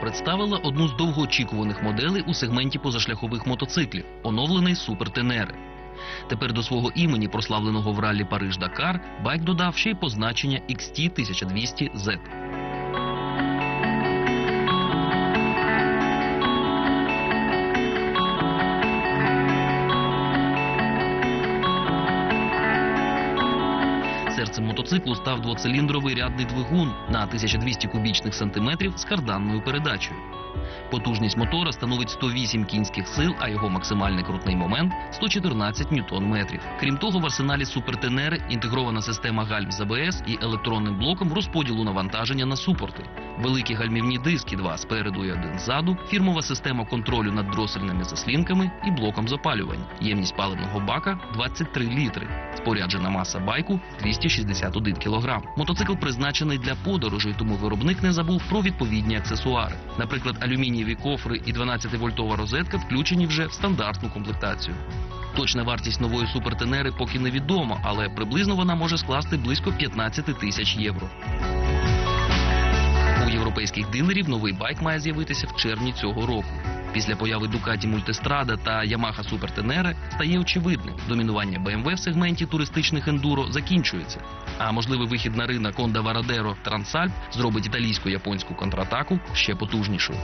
представила одну з довгоочікуваних моделей у сегменті позашляхових мотоциклів оновлений Супер Тенери. Тепер до свого імені, прославленого в раллі Париж-Дакар, байк додав ще й позначення XT 1200 Z. Серцем мотоциклу став двоциліндровий рядний двигун на 1200 кубічних сантиметрів з карданною передачею. Потужність мотора становить 108 кінських сил, а його максимальний крутний момент 114 ньютон-метрів. Крім того, в арсеналі супертенери інтегрована система гальм з АБС і електронним блоком розподілу навантаження на супорти. Великі гальмівні диски, два спереду і один ззаду, фірмова система контролю над дросельними заслінками і блоком запалювання. Ємність паливного бака 23 літри. Споряджена маса байку 261 кг. Мотоцикл призначений для подорожей, тому виробник не забув про відповідні аксесуари. Наприклад, алюмінієві кофри і 12-вольтова розетка включені вже в стандартну комплектацію. Точна вартість нової супертенери поки невідома, але приблизно вона може скласти близько 15 тисяч євро. У європейських дилерів новий байк має з'явитися в червні цього року. Після появи Ducati Multistrada та Yamaha Super Tenere стає очевидним, домінування BMW в сегменті туристичних ендуро закінчується. А можливий вихід на ринок Honda Varadero Transalp зробить італійсько-японську контратаку ще потужнішою.